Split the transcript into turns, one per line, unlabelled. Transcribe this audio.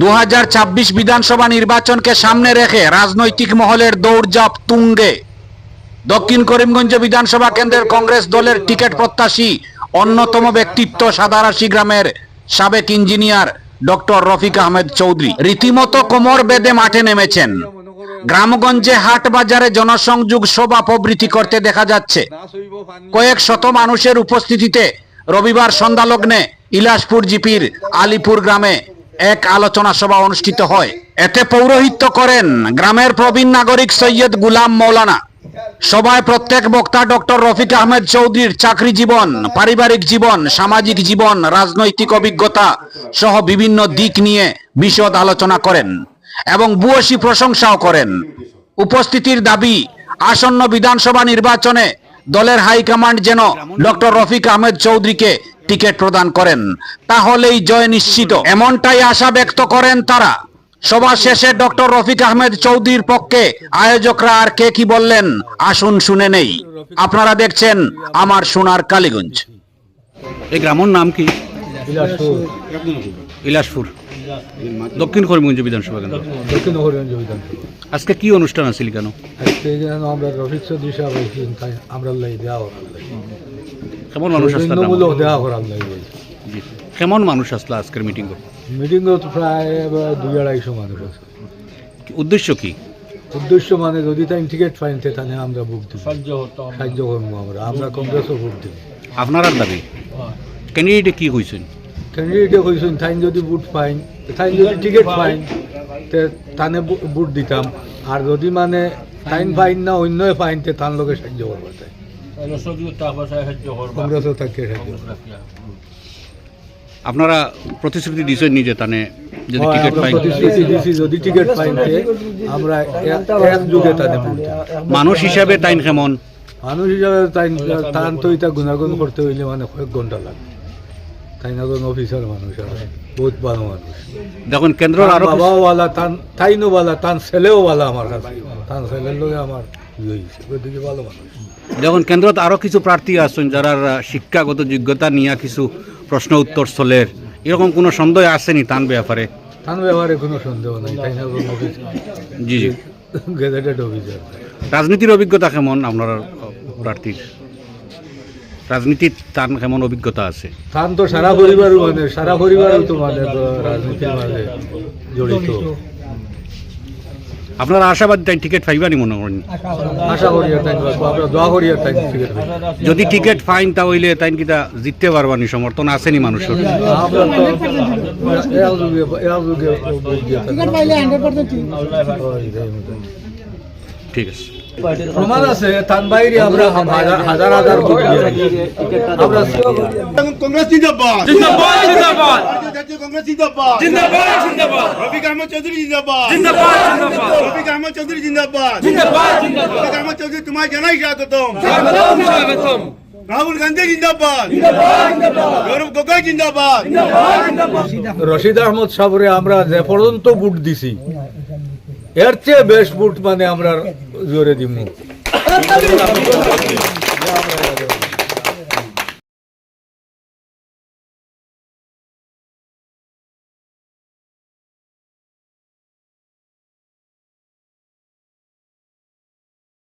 দু হাজার ছাব্বিশ বিধানসভা নির্বাচনকে সামনে রেখে রাজনৈতিক মহলের দৌড়ঝাঁপ তুঙ্গে। দক্ষিণ করিমগঞ্জ বিধানসভা কেন্দ্রের কংগ্রেস দলের টিকিট প্রত্যাশী অন্যতম ব্যক্তিত্ব সাদারাশি গ্রামের সাবেক ইঞ্জিনিয়ার ডক্টর রফিক আহমেদ চৌধুরী। রীতিমতো কোমর বেদে মাঠে নেমেছেন। গ্রামগঞ্জে হাট বাজারে জনসংযোগ সভা প্রবৃত্তি করতে দেখা যাচ্ছে। কয়েক শত মানুষের উপস্থিতিতে রবিবার সন্ধ্যালগ্নে ইলাসপুর জিপির আলিপুর গ্রামে এক আলোচনা সভা অনুষ্ঠিত হয়। এতে পৌরোহিত্য করেন গ্রামের প্রবীণ নাগরিক সৈয়দ গুলাম মৌলানা। সভায় প্রত্যেক বক্তা ডক্টর রফিক আহমেদ চৌধুরীর চাকরি জীবন, পারিবারিক জীবন, সামাজিক জীবন, রাজনৈতিক অভিজ্ঞতা সহ বিভিন্ন দিক নিয়ে বিশদ আলোচনা করেন এবং ভূয়সী প্রশংসাও করেন। উপস্থিতির দাবি, আসন্ন বিধানসভা নির্বাচনে দলের হাইকমান্ড যেন ডক্টর রফিক আহমেদ চৌধুরীকে টিকিট প্রদান করেন তাহলেই জয় নিশ্চিত। এমনটাই আশা ব্যক্ত করেন তারা। সভা শেষে ডক্টর রফিক আহমেদ চৌধুরীর পক্ষে আয়োজকরা আর কে কি বললেন আসুন শুনে নেই। আপনারা দেখছেন আমার সোনার কালীগঞ্জ।
এই গ্রামের নাম কি? ইলাসপুর দক্ষিণ করিমগঞ্জ বিধানসভা কেন্দ্র।
দক্ষিণ হরিগঞ্জ বিধানসভা।
আজকে কি অনুষ্ঠান আছিল কেন?
আজকে আমরা রফিক চৌধুরী সাহেব আমরা লাই দেওয়া
কেমন মানুষ আসলা
সৌজন্যমূলক দেওয়া করার
জি। কেমন মানুষ আসলা আজকের মিটিং
মিটিং তো প্রায় দুই আড়াইশো মানুষ আছে।
উদ্দেশ্য কি?
উদ্দেশ্য মানে যদি তাই টিকিট পাইন তাহলে আমরা বুক দিব। সাহায্য করব আমরা। আমরা কংগ্রেসও ভোট দিব।
আপনার দাবি? ক্যান্ডিডেটে কি হয়েছেন
ক্যান্ডিডেটে কইছেন তাই যদি বুট পাইন তাই যদি টিকিট পাইন তে তানে বুট দিতাম। আর যদি মানে টাইম পাইন না অন্য পাইন তে তার লোকে সাহায্য করব তাই। কংগ্রেসও করব।
আপনারা প্রতিশ্রুতি দিয়েছেন নিজে তানে যদি টিকিট পাই
প্রতিশ্রুতি দিছি যদি টিকিট পাইতে আমরা এক- যুগে দিব।
মানুষ হিসাবে তাইন কেমন
মানুষ হিসাবে তাই তান তো এটা গুণাগুণ করতে হইলে মানে কয়েক ঘণ্টা লাগে তাই না কোন অফিসার মানুষ বহুত ভালো মানুষ
দেখুন কেন্দ্র আরও
বাবাও বালা তান তাইনও বালা তান ছেলেও বালা আমার কাছে তান ছেলের লোকে আমার
দেখুন কেন্দ্রত আরও কিছু প্রার্থী আছেন যারা শিক্ষাগত যোগ্যতা নিয়ে কিছু প্রশ্ন উত্তর স্থলের। এরকম কোনো সন্দেহ আসেনি তান ব্যাপারে?
তান ব্যবহারে কোনো সন্দেহ নাই তাই না
জি জি।
গেজেটেড অফিসার
রাজনীতির অভিজ্ঞতা কেমন আপনার প্রার্থীর? রাজনীতির তার কেমন অভিজ্ঞতা আছে?
তান তো সারা পরিবারও মানে সারা পরিবারও তো মানে রাজনীতির মাঝে জড়িত।
আপনারা আশাবাদী তাই টিকিট পাইবানি মনে করেন?
আশা করি তাই আমরা দোয়া করি তাই টিকিট
যদি টিকিট ফাইন তা হইলে তাই কিতা জিততে পারবানি সমর্থন আসেনি মানুষের। ঠিক আছে।
প্রমাণ আছে তান বাইরে আমরা হাজার হাজার হাজার ভোট দিয়ে থাকি। আমরা
কংগ্রেস জিন্দাবাদ।
জিন্দাবাদ জিন্দাবাদ।
কংগ্রেস জিন্দাবাদ।
জিন্দাবাদ জিন্দাবাদ।
রফিক আহমদ চৌধুরী জিন্দাবাদ।
জিন্দাবাদ জিন্দাবাদ।
রফিক আহমদ চৌধুরী জিন্দাবাদ।
জিন্দাবাদ জিন্দাবাদ।
রফিক আহমদ চৌধুরী তোমায় জানাই স্বাগতম।
স্বাগতম স্বাগতম।
রাহুল গান্ধী জিন্দাবাদ। গৌরব গগৈ জিন্দাবাদ।
রশিদ আহমদ সাবরে আমরা যে পর্যন্ত বুট দিছি এর চেয়ে বেশ বুট মানে আমরা ዞረ ዲሙ